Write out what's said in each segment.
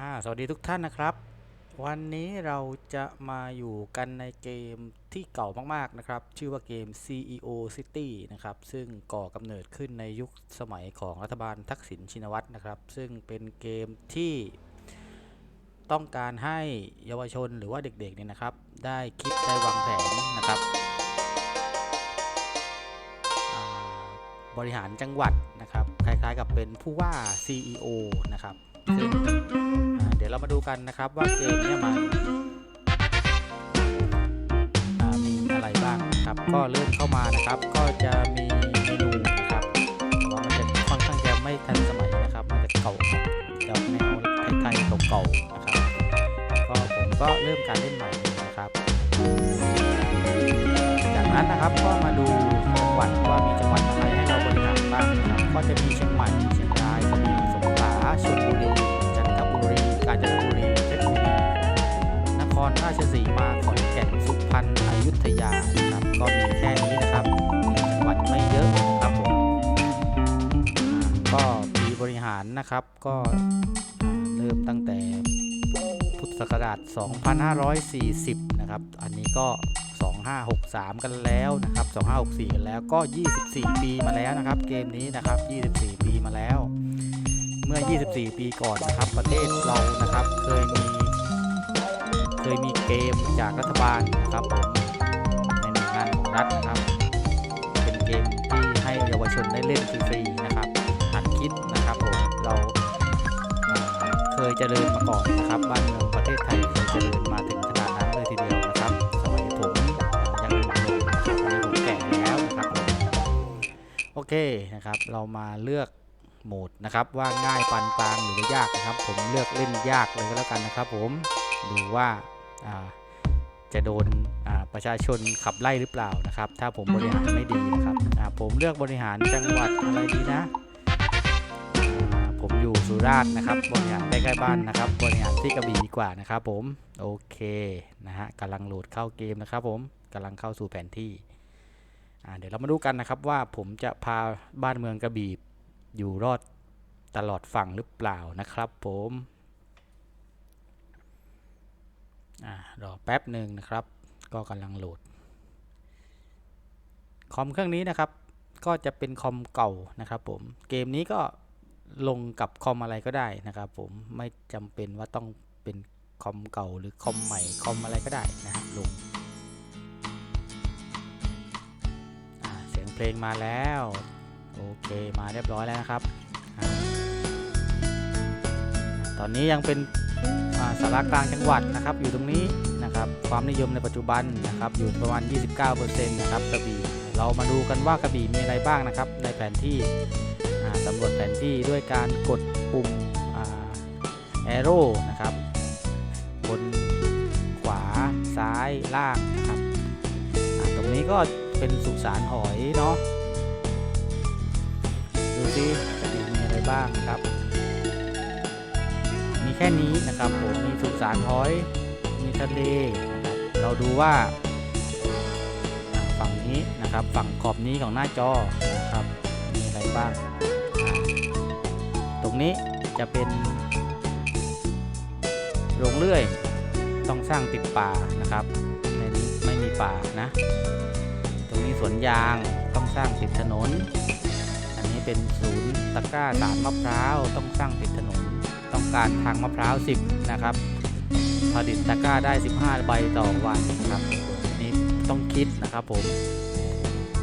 อ่าสวัสดีทุกท่านนะครับ วันนี้เราจะมาอยู่กันในเกมที่เก่ามากๆนะครับ ชื่อว่าเกม CEO City นะครับ ซึ่งก่อกำเนิดขึ้นในยุคสมัยของรัฐบาลทักษิณชินวัตรนะครับ ซึ่งเป็นเกมที่ต้องการให้เยาวชนหรือว่าเด็กๆเนี่ยนะครับ ได้คิดได้วางแผนนะครับบริหารจังหวัดนะครับ คล้ายๆกับเป็นผู้ว่า CEO นะครับซึ่ง ดี๋ยวเรามาดูกันนะครับว่าเกมเนี้มันมีอะไรบ้างครับ ก็เริ่มเข้ามานะครับ ก็จะมีเมนูนะครับแต่ว่ามันจะค่อนข้างจะไม่ทันสมัยนะครับ มันจะเก่าจะแนวไทยๆเก่าๆนะครับ ก็ผมก็เริ่มการเล่นใหม่นะครับ จากนั้นนะครับก็มาดูจังหวัดว่ามีจังหวัดอะไรให้เราบริหารบ้างนะครับ ก็จะมีเชียงใหม่เชียงรายกระบี่สงขลาชลบุรี กาญจนบุรีเพชรบุรีนครราชสีมาขอนแก่นสุพรรณอยุธยานะครับก็มีแค่นี้นะครับจังหวัดไม่เยอะนะครับผมก็ปีบริหารนะครับก็เริ่มตั้งแต่พุทธศักราช 2540 นะครับ อันนี้ก็ 2563 กันแล้วนะครับ 2564 กันแล้วก็ 24 ปีมาแล้วนะครับ เกมนี้นะครับ 24 ปีมาแล้ว เมื่อ 24 ปีก่อนนะครับ ประเทศเรานะครับเคยมีเคยมีเกมจากรัฐบาลนะครับผมในหน่วยงานของรัฐนะครับ เป็นเกมที่ให้เยาวชนได้เล่นฟรีๆนะครับหัดคิดนะครับผมเราเคยเจริญมาก่อนนะครับบ้านเมืองประเทศไทยเคยเจริญมาถึงขนาดนั้นเลยทีเดียวนะครับ สมัยผมเอ่อยังหนุ่มๆนะครับอันนี้ผมแก่แล้วนะครับโอเคนะครับ เรามาเลือก โหมดนะครับว่าง่ายปานกลางหรือยากนะครับ ผมเลือกเล่นยากเลยก็แล้วกันนะครับ ผมดูว่าาจะโดนประชาชนขับไล่หรือเปล่านะครับ ถ้าผมบริหารไม่ดีนะครับผมเลือกบริหารจังหวัดอะไรดีนะ ผมอยู่สุราษฎร์นะครับ บริหารใกล้ๆบ้านนะครับ บริหารที่กระบี่ดีกว่านะครับ ผมโอเคนะฮะกำลังโหลดเข้าเกมนะครับ ผมกำลังเข้าสู่แผนที่เดี๋ยวเรามาดูกันนะครับว่าผมจะพาบ้านเมืองกระบี่ อยู่รอดตลอดฝั่งหรือเปล่านะครับผมอรอแป๊บหนึ่งนะครับ ก็กำลังโหลด คอมเครื่องนี้นะครับ ก็จะเป็นคอมเก่านะครับผม เกมนี้ก็ลงกับคอมอะไรก็ได้นะครับผม ไม่จำเป็นว่าต้องเป็นคอมเก่าหรือคอมใหม่คอมอะไรก็ได้นะครับลงเสียงเพลงมาแล้ว โอเคมาเรียบร้อยแล้วนะครับอตอนนี้ยังเป็นาสารากลางจังหวัดนะครับ อยู่ตรงนี้นะครับความนิยมในปัจจุบันนะครับอยู่ประมาณ 29%นะครับกระบี่เรามาดูกันว่ากระบี่มีอะไรบ้างนะครับ ในแผนที่สำรวจแผนที่ด้วยการกดปุ่มแอโร่นะครับบนขวาซ้ายล่างนะครับตรงนี้ก็เป็นสุสานหอยเนาะ ซิกระดิ่งมีอะไรบ้างครับ มีแค่นี้นะครับผมมีสุสานหอย มีทะเลนะครับเราดูว่าฝั่งนี้นะครับฝั่งขอบนี้ของหน้าจอนะครับมีอะไรบ้าง ตรงนี้จะเป็นโรงเลื่อยต้องสร้างติดป่านะครับในนี้ไม่มีป่านะ ตรงนี้สวนยางต้องสร้างติดถนน เป็นศูนย์ตะกร้าสารมะพร้าวต้องสร้างติดถนนต้องการทางมะพร้าว 10 นะครับ ผลิตตะกร้าได้ 15 ใบต่อวันนะครับนี่ต้องคิดนะครับผม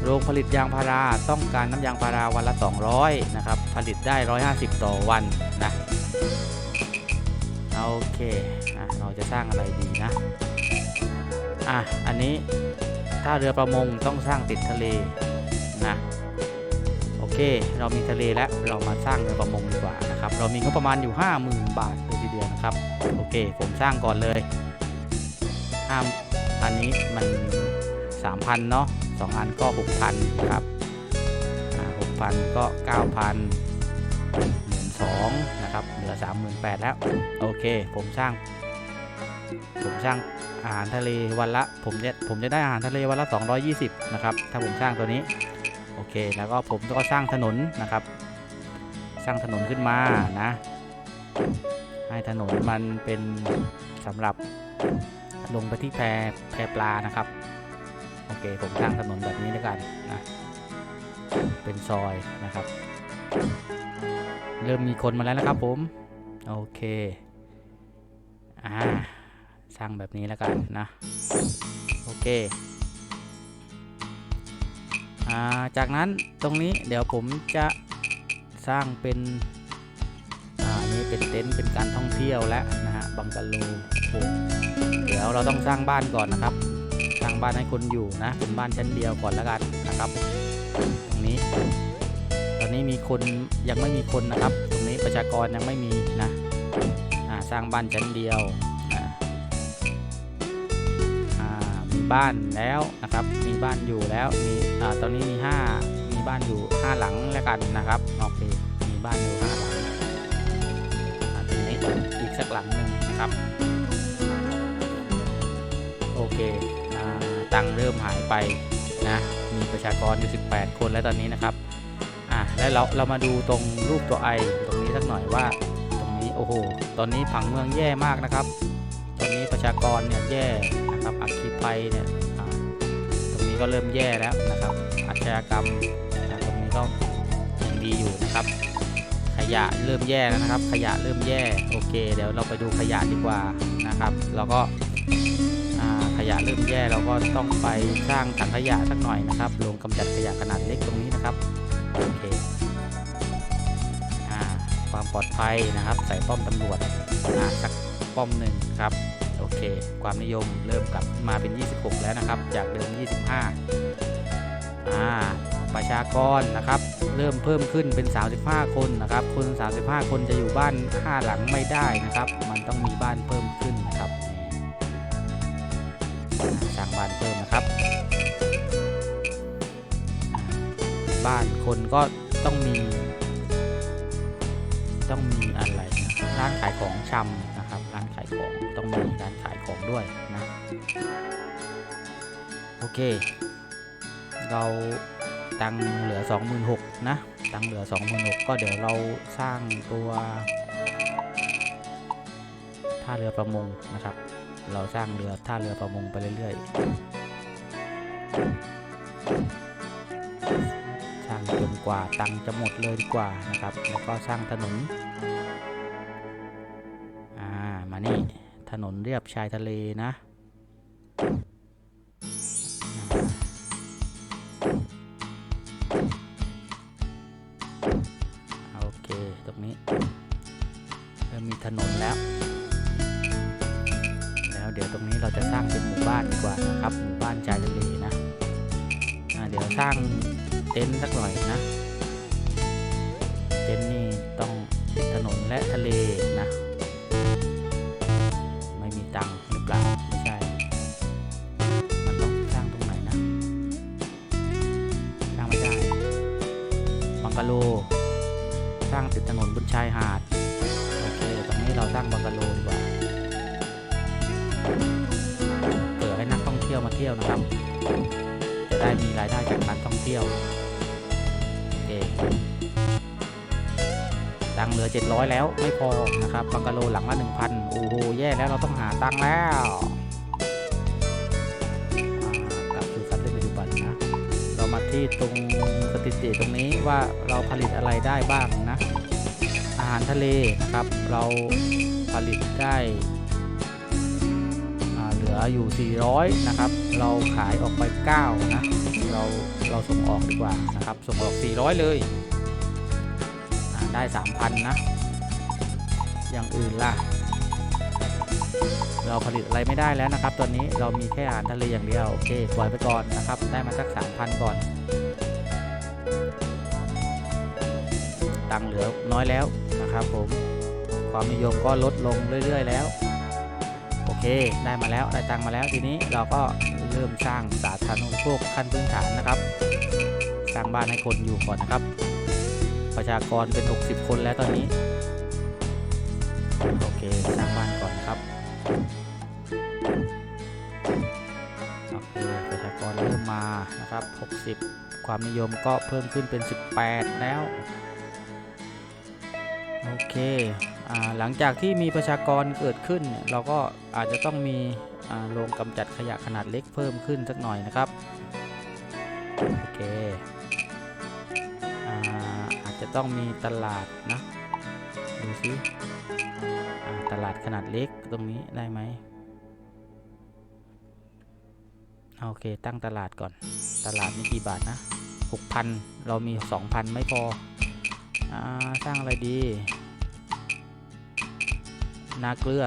โรงผลิตยางพาราต้องการน้ำยางพาราวันละ 200 นะครับ ผลิตได้ 150 ต่อวันนะโอเคอะเราจะสร้างอะไรดีนะอะอันนี้ถ้าเรือประมงต้องสร้างติดทะเล เค เรามีทะเลแล้วเรามาสร้างเรือประมงดีกว่านะครับ เรามีงบประมาณอยู่ 50,000 บาทเลยทีเดียวนะครับ โอเค ผมสร้างก่อนเลยห้ามอันนี้มัน 3,000 เนาะสองอันก็ 6,000นะครับ6,000 ก็ 9,000 12,000นะครับ เหลือ 38,000 แล้ว โอเค ผมสร้าง ผมสร้างอาหารทะเลวันละ ผมจะ ผมจะได้อาหารทะเลวันละ 220 นะครับ ถ้าผมสร้างตัวนี้ โอเค แล้วก็ผมก็สร้างถนนนะครับ สร้างถนนขึ้นมานะ ให้ถนนมันเป็นสำหรับลงไปที่แพแพปลานะครับ โอเค ผมสร้างถนนแบบนี้แล้วกันนะเป็นซอยนะครับ เริ่มมีคนมาแล้วนะครับ ผม โอเคอ่าสร้างแบบนี้แล้วกันนะ โอเคอ่า จากนั้นตรงนี้เดี๋ยวผมจะสร้างเป็นอ่านี่เป็นเต็นท์เป็นการท่องเที่ยวแล้วนะฮะบังกะโลเดี๋ยวเราต้องสร้างบ้านก่อนนะครับ สร้างบ้านให้คนอยู่นะเป็นบ้านชั้นเดียวก่อนแล้วกันนะครับ ตรงนี้ ตอนนี้มีคนยังไม่มีคนนะครับ ตรงนี้ประชากรยังไม่มีนะสร้างบ้านชั้นเดียว บ้านแล้วนะครับ มีบ้านอยู่แล้วมีอ่าตอนนี้มีห้ามีบ้านอยู่ห้าหลังแล้วกันนะครับโอเคมีบ้านอยู่ห้าหลังอ่าตรงนี้อีกสักหลังหนึ่งนะครับโอเคอตังเริ่มหายไปนะมีประชากรอยู่ 18 คนแล้วตอนนี้นะครับอะแล้วเราเรามาดูตรงรูปตัวไอตรงนี้สักหน่อยว่าตรงนี้โอ้โหตอนนี้ผังเมืองแย่มากนะครับ ตอนนี้ประชากรเนี่ยแย่ ภัยเนี่ยตรงนี้ก็เริ่มแย่แล้วนะครับอาชญากรรมนะตรงนี้ก็ยังดีอยู่นะครับ ขยะเริ่มแย่แล้วนะครับ ขยะเริ่มแย่โอเค เดี๋ยวเราไปดูขยะดีกว่านะครับแล้วก็ขยะเริ่มแย่เราก็ต้องไปสร้างถังขยะสักหน่อยนะครับโรงกำจัดขยะขนาดเล็กตรงนี้นะครับโอเคอความปลอดภัยนะครับ ใส่ป้อมตำรวจสักป้อมหนึ่งครับ อเค ความนิยมเริ่มกลับมาเป็น 26 แล้วนะครับ จากเดิม 25อ่าประชากรนะครับ เริ่มเพิ่มขึ้นเป็น 35 คนนะครับคน35 คนจะอยู่บ้าน 5 หลังไม่ได้นะครับ มันต้องมีบ้านเพิ่มขึ้นนะครับนี่อ่าสร้างบ้านเพิ่มนะครับ บ้านคนก็ต้องมี ต้องมีอะไรร้านขายของชำายของต้องมีร้านขายของด้วยนะโอเค เราตังเหลือ 26,000นะตังเหลือ 26,000ก็เดี๋ยวเราสร้างตัวท่าเรือประมงนะครับ เราสร้างเรือท่าเรือประมงไปเรื่อยๆ สร้างจนกว่าตังจะหมดเลยดีกว่านะครับ แล้วก็สร้างถนน นนเรียบชายทะเลนะ 1,400 แล้วไม่พอนะครับบังกะโลหลังละ1,000 โอ้โห แย่แล้วเราต้องหาตังแล้วกลับสู่สัตว์ในปัจจุบันนะ เรามาที่ตรงสถิติตรงนี้ว่าเราผลิตอะไรได้บ้างนะ อาหารทะเลนะครับ เราผลิตได้เหลืออยู่ 400 นะครับ เราขายออกไป 9 นะ เราเราส่งออกดีกว่านะครับ ส่งออก 400 เลยได้ 3,000 นะ อย่างอื่นล่ะ เราผลิตอะไรไม่ได้แล้วนะครับ ตอนนี้เรามีแค่อาหารทะเลอย่างเดียว โอเค ปล่อยไปก่อนนะครับ ได้มาสัก3,000ก่อน ตังเหลือน้อยแล้วนะครับผม ความนิยมก็ลดลงเรื่อย ๆ แล้ว โอเค ได้มาแล้ว ได้ตังมาแล้ว ทีนี้เราก็เริ่มสร้างสาธารณูปโภคขั้นพื้นฐานนะครับ สร้างบ้านให้คนอยู่ก่อนนะครับประชากรเป็น 60 คนแล้วตอนนี้ โอเคสร้างบ้านก่อนครับโอเคประชากรเริ่มมานะครับ 60 ความนิยมก็เพิ่มขึ้นเป็น 18 แล้ว โอเคอหลังจากที่มีประชากรเกิดขึ้น เราก็อาจจะต้องมีโรงกำจัดขยะขนาดเล็กเพิ่มขึ้นสักหน่อยนะครับ โอเคอาอาจจะต้องมีตลาดนะ ดูสิ ตลาดขนาดเล็กตรงนี้ได้ไหมโอเค ตั้งตลาดก่อน ตลาดนี่กี่บาทนะ6,000 เรามี 2,000 ไม่พออาสร้างอะไรดี นาเกลือ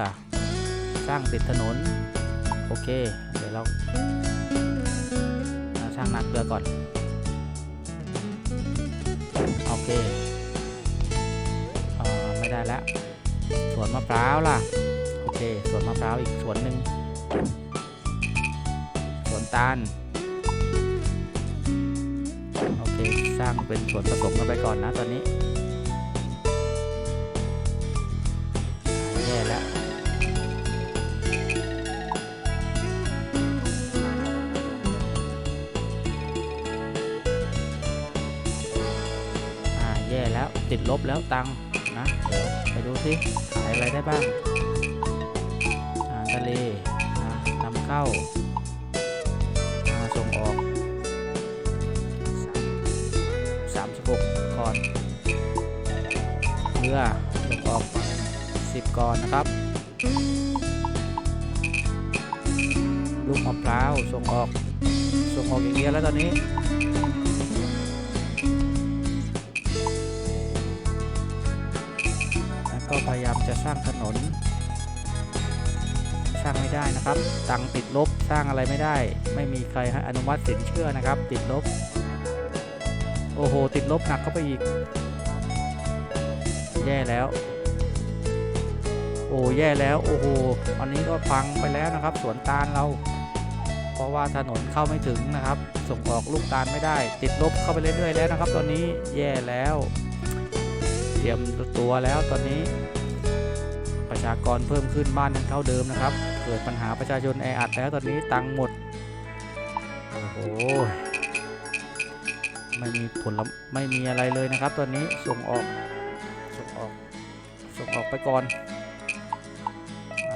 สร้างติดถนน โอเค เดี๋ยวเราาสร้างนาเกลือก่อน โอเคอ่าไม่ได้แล้ว วนมะพร้าวล่ะ โอเค สวนมะพร้าวอีกสวนหนึ่งสวนตาล โอเค สร้างเป็นสวนผสมกันไปก่อนนะตอนนี้แย่แล้วอ่าแย่แล้วติดลบแล้วตังค์ ไปดูสิขายอะไรได้บ้างอาหารทะเลนะนำเข้าอ่าส่งออก 36ก่อนเรือส่งออก 10ก่อนนะครับ ลูกมะพร้าวส่งออก ส่งออกอย่างเดียวแล้วตอนนี้ ก็พยายามจะสร้างถนน สร้างไม่ได้นะครับ ตังติดลบสร้างอะไรไม่ได้ ไม่มีใครให้อนุมัติสินเชื่อนะครับ ติดลบ โอ้โห ติดลบหนักเข้าไปอีก แย่แล้ว โอ้แย่แล้ว โอ้โหอันนี้ก็พังไปแล้วนะครับ สวนตาลเรา เพราะว่าถนนเข้าไม่ถึงนะครับ ส่งออกลูกตาลไม่ได้ ติดลบเข้าไปเรื่อยๆแล้วนะครับ ตอนนี้แย่แล้วเตรียมตัวแล้วตอนนี้ ประชากรเพิ่มขึ้นบ้านยังเท่าเดิมนะครับ เกิดปัญหาประชาชนแออัดแล้วตอนนี้ตังค์หมด โอ้โห ไม่มีผลลัพธ์ไม่มีอะไรเลยนะครับ ตอนนี้ส่งออก ส่งออก ส่งออกไปก่อนอ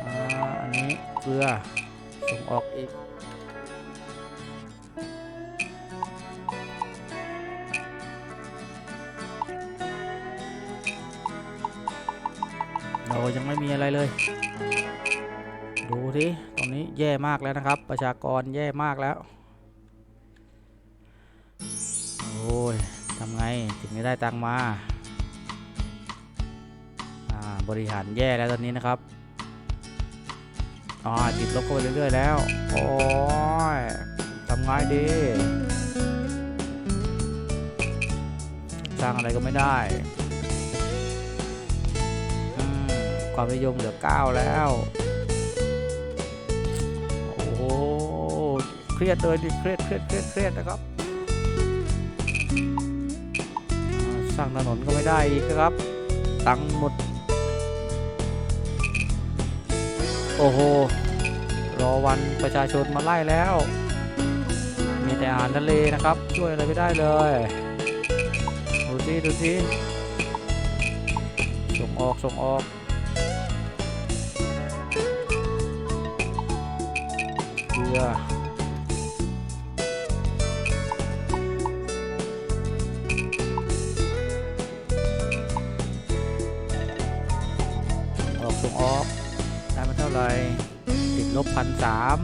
าอันนี้เกลือ ส่งออกอีก เรายังไม่มีอะไรเลย ดูที่ตรงนี้แย่มากแล้วนะครับ ประชากรแย่มากแล้ว โอ้ยทำไงถึงจะได้ตังมาอ่าบริหารแย่แล้วตอนนี้นะครับอ๋อติดลบเข้าไปเรื่อยๆแล้ว โอ้ยทำไงดี สร้างอะไรก็ไม่ได้ ความนิยมเหลือ 9 แล้ว โอ้โหเครียดเลยดิเครียดเครียดเครียดเครียดนะครับ สร้างถนนก็ไม่ได้อีกครับ ตังค์หมด โอ้โห รอวันประชาชนมาไล่แล้ว มีแต่อาหารทะเลนะครับ ช่วยอะไรไม่ได้เลย ดูสิดูสิส่งออกส่งออก ลือ ออกส่งออกได้มาเท่าไหร่ติดลบพันสาม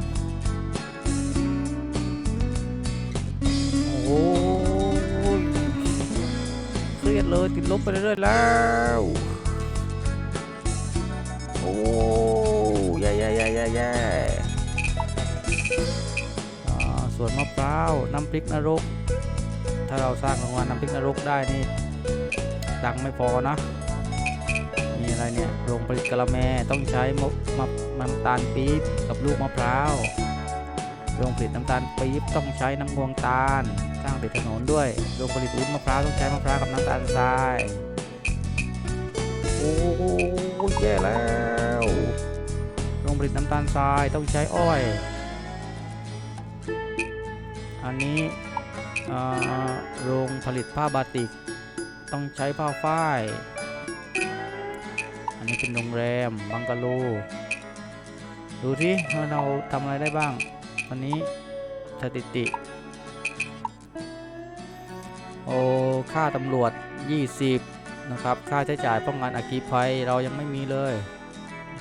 โอ้โหเครียดเลยติดลบไปเรื่อยๆแล้ว โอ้แย่แย่แย่แย่แย่ สวนมะพร้าวน้ำพริกนรก ถ้าเราสร้างโรงงานน้ำพริกนรกได้นี่ตังไม่พอนะ มีอะไรเนี่ยโรงผลิตกะละแมต้องใช้มะมะน้ำตาลปี๊บกับลูกมะพร้าวโรงผลิตน้ำตาลปี๊บต้องใช้น้ำงวงตาลสร้างติดถนนด้วยโรงผลิตวุ้นมะพร้าวต้องใช้มะพร้าวกับน้ำตาลทรายโอ้โหแย่แล้วโรงผลิตน้ำตาลทรายต้องใช้อ้อย อันนี้โรงผลิตผ้าบาติก ต้องใช้ผ้าฝ้าย อันี่เป็นโรงแรม บังกะโล ดูที่ว่าเราทำอะไรได้บ้างตอนนี้สถิติ โอ้ ค่าตำรวจ 20 นะครับ ค่าใช้จ่ายป้องกันอัคคีภัยเรายังไม่มีเลย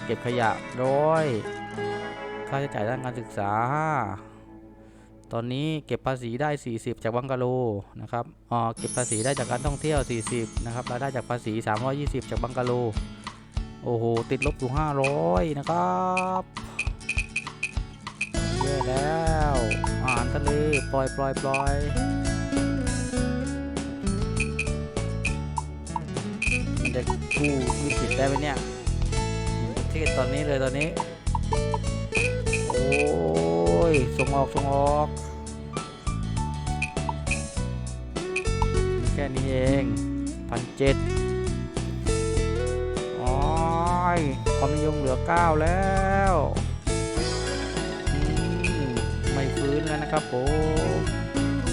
เก็บขยะร้อยค่าใช้จ่ายด้านการศึกษา ตอนนี้เก็บภาษีได้ 40 จากบังกะโลนะครับอ๋อเก็บภาษีได้จากการท่องเที่ยว 40 นะครับรายได้จากภาษี 320 จากบังกะโล โอ้โห ติดลบอยู่ 500 นะครับแย่แล้วอาหารทะเล ปล่อยปล่อยปล่อยมันจะกู้วิกฤตได้ไหมเนี่ยเหมือนประเทศตอนนี้เลยตอนนี้ โอ้ยส่งออกส่งออก ค่นี้เองพันเจ็ดโอ้ยความนิยมเหลือ 9 แล้วไม่ฟื้นแล้วนะครับผม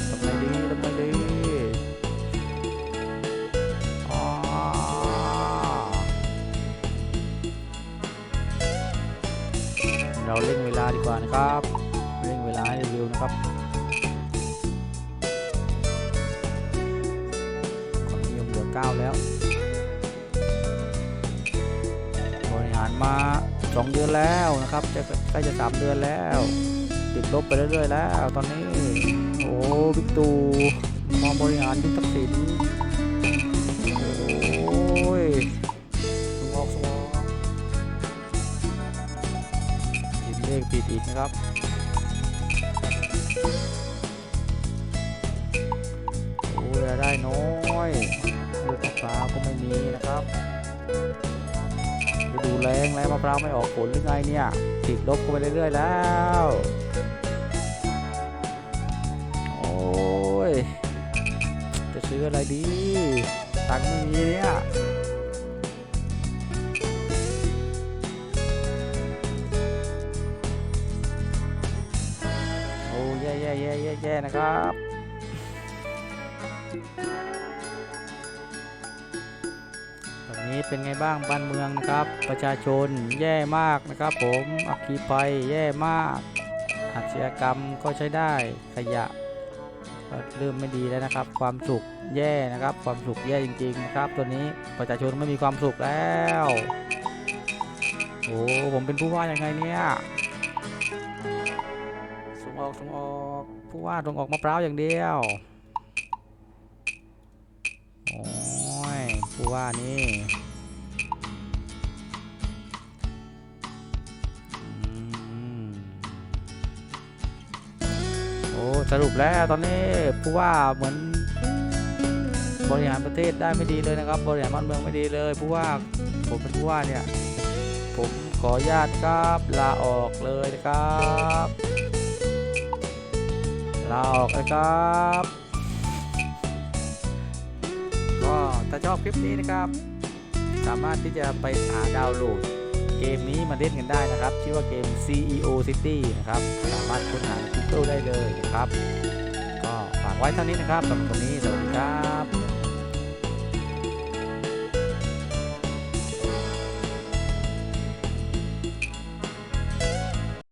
ทำไงดีทำไงดีเราเร่งเวลาดีกว่านะครับเร่งเวลาให้เร็วนะครับ 9 แล้ว บริหารมา 2 เดือนแล้วนะครับจะใกล้จะ 3 เดือนแล้ว ติดลบไปเรื่อยๆแล้ว ตอนนี้ โอ้บิ๊กตูมาบริหารยุทธทักษิณโอ้ยสงอกสงอกผิดเลขผิดอีกนะครับโอ้ยได้น้อย ร้าวก็ไม่มีนะครับฤดูแรงแล้วมะพร้าวไม่ออกผลหรือไงเนี่ยติดลบเข้าไปเรื่อยๆแล้ว โอ้ย จะซื้ออะไรดี ตังค์ไม่มีเนี่ยโอ้แย่แย่แย่แย่นะครับ นี้เป็นไงบ้างบ้านเมืองนะครับ ประชาชนแย่มากนะครับ ผมอัคคีภัยแย่มากอาชญากรรมก็ใช้ได้ขยะก็เริ่มไม่ดีแล้วนะครับ ความสุขแย่นะครับ ความสุขแย่จริง ๆ นะครับ ตัวนี้ประชาชนไม่มีความสุขแล้วโอ้ผมเป็นผู้ว่ายังไงเนี่ยส่งออกส่งออกผู้ว่าส่งออกมะพร้าวอย่างเดียวโอ้ยผู้ว่านี่ สรุปแล้วตอนนี้ผู้ว่าเหมือน บริหารประเทศได้ไม่ดีเลยนะครับ บริหารบ้านเมืองไม่ดีเลยผู้ว่าผมเป็นผู้ว่าเนี่ย ผมขออนุญาตครับลาออกเลยนะครับลาออกเลยครับก็ถ้าชอบคลิปนี้นะครับ สามารถที่จะไปหาดาวน์โหลด เกมนี้มาเล่นกันได้นะครับ ชื่อว่าเกม CEO City นะครับ สามารถค้นหาใน Google ได้เลยนะครับ ก็ฝากไว้เท่านี้นะครับสำหรับตรงนี้สวัสดีครับ